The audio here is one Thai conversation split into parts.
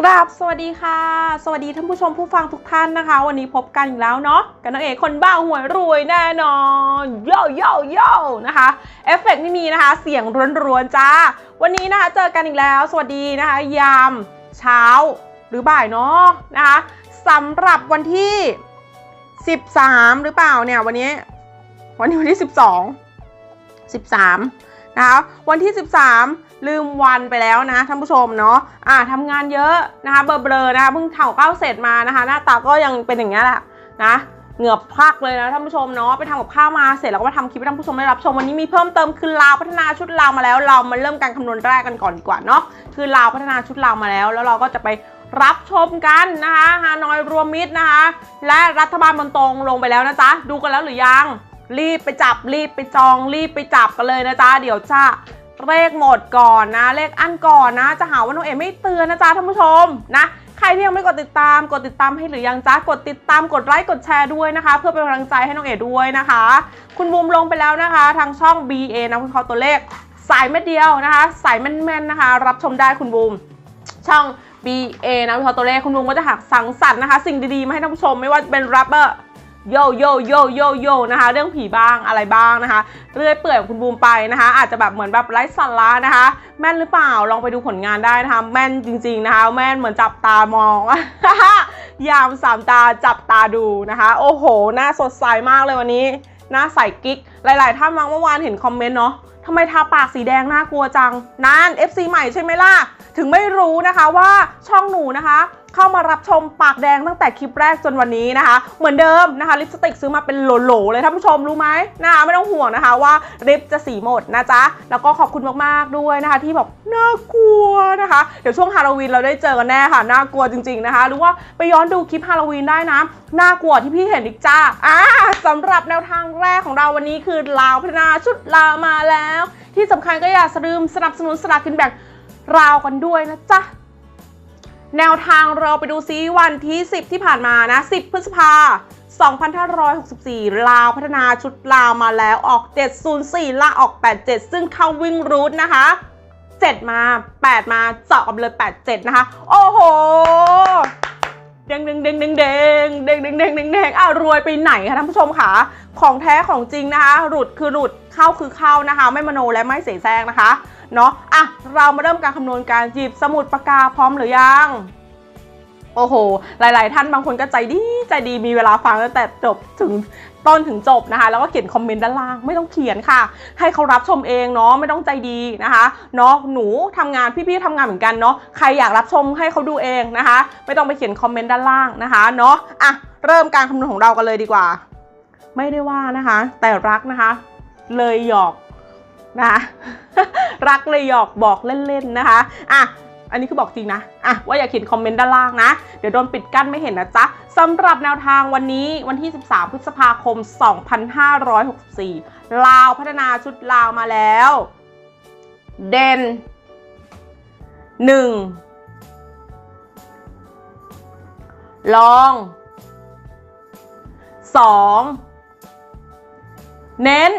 กราบสวัสดีค่ะ สวัสดีท่านผู้ชมผู้ฟังทุกท่านนะคะ วันนี้พบกันอีกแล้วเนาะกับนางเอกคนบ้าหวยรวยแน่นอนโยโยโยนะคะเอฟเฟกต์ไม่มีนะคะ เสียงร้วนๆจ้า วันนี้นะคะเจอกันอีกแล้ว สวัสดีนะคะ ยามเช้าหรือบ่ายเนาะนะคะสำหรับวันที่ 13 หรือเปล่าเนี่ยวันนี้ วันนี้วันที่ 12 13 นะคะวันที่ 13 ลืมวันไปแล้วนะท่านผู้ชมเนาะอ่าทำงานเยอะนะคะเบลอๆนะคะเพิ่งเถ่าเก้าเสร็จมานะคะ หน้าตาก็ยังเป็นอย่างนี้ยแหละนะเหงือบพักเลยนะท่านผู้ชมเนาะไปทำกับข้าวมาเสร็จแล้วก็มาทำคลิปให้ท่านผู้ชมได้รับชมวันนี้มีเพิ่มเติมคือลาวพัฒนาชุดลาวมาแล้ว เรามาเริ่มการคำนวณแรกกันก่อนดีกว่าเนาะคือลาวพัฒนาชุดลาวมาแล้ว แล้วเราก็จะไปรับชมกันนะคะฮานอยรวมมิตรนะคะ และรัฐบาลบนตรงลงไปแล้วนะจ๊ะดูกันแล้วหรือยัง รีบไปจับรีบไปจองรีบไปจับกันเลยนะจ๊ะเดี๋ยวจะเลขหมดก่อนนะ เลขอันก่อนนะ จะหาว่าน้องเอ๋ไม่เตือนนะจ๊ะท่านผู้ชมนะใครที่ยังไม่กดติดตามกดติดตามให้หรือยังจ๊ะกดติดตามกดไลค์กดแชร์ด้วยนะคะ เพื่อเป็นกำลังใจให้น้องเอ๋ด้วยนะคะ คุณบูมลงไปแล้วนะคะ ทางช่อง BA นะคุณเขาตัวเลข สายเม็ดเดียวนะคะ สายแม่นๆนะคะ รับชมได้คุณบูมช่อง BA นะวิเคราตัวเลขคุณลุงก็จะหักสังสรรค์นะคะ สิ่งดีๆมาให้ท่านผู้ชมไม่ว่าจะเป็นแรปเปอร์ โยโยโยโยโยนะคะ เรื่องผีบ้างอะไรบ้างนะคะ เรื่อยเปื่อยของคุณบูมไปนะคะ อาจจะแบบเหมือนแบบไร้สาระนะคะ แม่นหรือเปล่าลองไปดูผลงานได้นะคะแม่นจริง ๆนะคะ แม่นเหมือนจับตามองยามสามตาจับตาดูนะคะ โอ้โหหน้าสดใสมากเลยวันนี้หน้าใสกิ๊ก หลายๆท่านมั้งเมื่อวานเห็นคอมเมนต์เนาะทำไมทาปากสีแดงน่ากลัวจังนั่น FC ใหม่ใช่ไหมล่ะ ถึงไม่รู้นะคะว่าช่องหนูนะคะเข้ามารับชมปากแดงตั้งแต่คลิปแรกจนวันนี้นะคะ เหมือนเดิมนะคะลิปสติกซื้อมาเป็นโหลๆเลยท่านผู้ชมรู้ไหมนะคะไม่ต้องห่วงนะคะว่าลิปจะสีหมดนะจ๊ะแล้วก็ขอบคุณมากๆด้วยนะคะ ที่บอกน่ากลัวนะคะ เดี๋ยวช่วงฮาโลวีนเราได้เจอกันแน่ค่ะน่ากลัวจริง ๆนะคะ หรือว่าไปย้อนดูคลิปฮาโลวีนได้นะน่ากลัวที่พี่เห็นอีกจ้าอ่าสำหรับแนวทางแรกของเราวันนี้คือลาวพัฒนาชุดลามาแล้ว ที่สำคัญก็อย่าลืมสนับสนุนสลากกินแบ่งราวกันด้วยนะจ๊ะ แนวทางเราไปดูซิวันที่ 10 ที่ผ่านมานะ 10 พฤษภา 2564 ลาวพัฒนาชุดลาวมาแล้วออก 704 ล่าออก 87 ซึ่งเข้าวิ่งรูทนะคะ 7 มา 8 มาเจาะกับเลย 87 นะคะ โอ้โหเด้งเด้งเด้งเด้งเด้งเด้งเด้งเด้งเด้งเด้งอ้าวรวยไปไหนคะท่านผู้ชมคะของแท้ของจริงนะคะ หลุดคือหลุดเข้าคือเข้านะคะ ไม่มโนและไม่เสแสร้งนะคะ เนาะอะเรามาเริ่มการคำนวณการหยิบสมุดปากกาพร้อมหรือยังโอ้โห หลาย ๆ ท่านบางคนก็ใจดีใจดีมีเวลาฟังตั้งแต่จบถึงต้นถึงจบนะคะ แล้วก็เขียนคอมเมนต์ด้านล่างไม่ต้องเขียนค่ะ ให้เขารับชมเองเนาะไม่ต้องใจดีนะคะเนาะหนูทำงานพี่ ๆทำงานเหมือนกันเนาะใครอยากรับชมให้เขาดูเองนะคะ ไม่ต้องไปเขียนคอมเมนต์ด้านล่างนะคะเนาะอะเริ่มการคำนวณของเรากันเลยดีกว่า ไม่ได้ว่านะคะ แต่รักนะคะ เลยหยอก นะรักเลยหยอกบอกเล่นๆนะคะอะอันนี้คือบอกจริงนะอะว่าอย่าเขียนคอมเมนต์ด้านล่างนะ เดี๋ยวโดนปิดกั้นไม่เห็นนะจ๊ะสำหรับแนวทางวันนี้วันที่ 13 พฤษภาคม 2564 ลาวพัฒนาชุดลาวมาแล้ว เด่น 1 ลอง 2 เน้น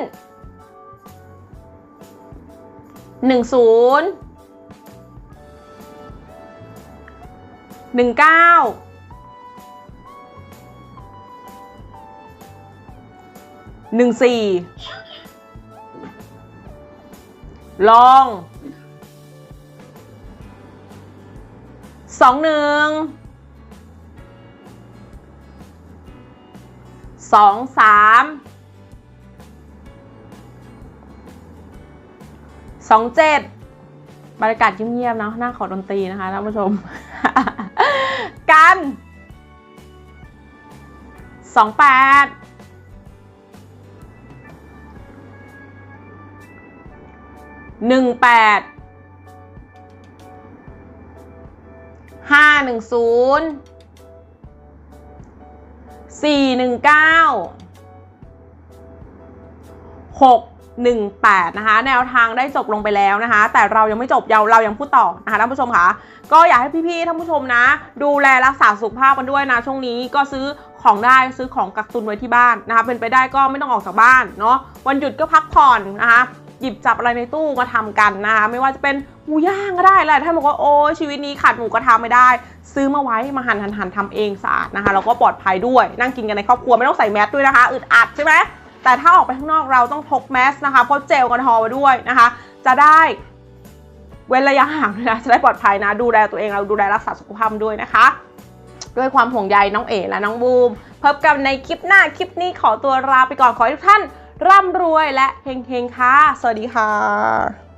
หนึ่งศูนย์หนึ่งเก้าหนึ่งสี่ลองสองหนึ่งสองสาม สองเจ็ดบรรยากาศเงียบๆนะหน้าขอดนตรีนะคะท่านผู้ชม กันสองแปดหนึ่งแปดห้าหนึ่งศูนย์สี่หนึ่งเก้าหก 18 นะคะ แนวทางได้จบลงไปแล้วนะคะ แต่เรายังไม่จบเราเรายังพูดต่อนะคะท่านผู้ชมค่ะก็อยากให้พี่ๆท่านผู้ชมนะ ดูแลรักษาสุขภาพกันด้วยนะ ช่วงนี้ก็ซื้อของได้ซื้อของกักตุนไว้ที่บ้านนะคะ เป็นไปได้ก็ไม่ต้องออกจากบ้านเนาะวันหยุดก็พักผ่อนนะคะหยิบจับอะไรในตู้มาทำกันนะคะไม่ว่าจะเป็นหมูย่างก็ได้แหละถ้านบอกว่าโอ้ชีวิตนี้ขาดหมูกระทะไม่ได้ ซื้อมาไว้มาหั่นหั่นหั่นทำเองสะอาดนะคะแล้วก็ปลอดภัยด้วยนั่งกินกันในครอบครัวไม่ต้องใส่แมสด้วยนะคะอึดอัดใช่ไหม แต่ถ้าออกไปข้างนอกเราต้องพกแมสนะคะพกเจลแอลกอฮอล์ไว้ด้วยนะคะ จะได้เว้นระยะห่างด้วยนะจะได้ปลอดภัยนะ ดูแลตัวเองเราดูแลรักษาสุขภาพด้วยนะคะ ด้วยความห่วงใยน้องเอ๋และน้องบูมพบกันในคลิปหน้าคลิปนี้ขอตัวลาไปก่อนขอให้ทุกท่านร่ำรวยและเฮงๆค่ะ สวัสดีค่ะ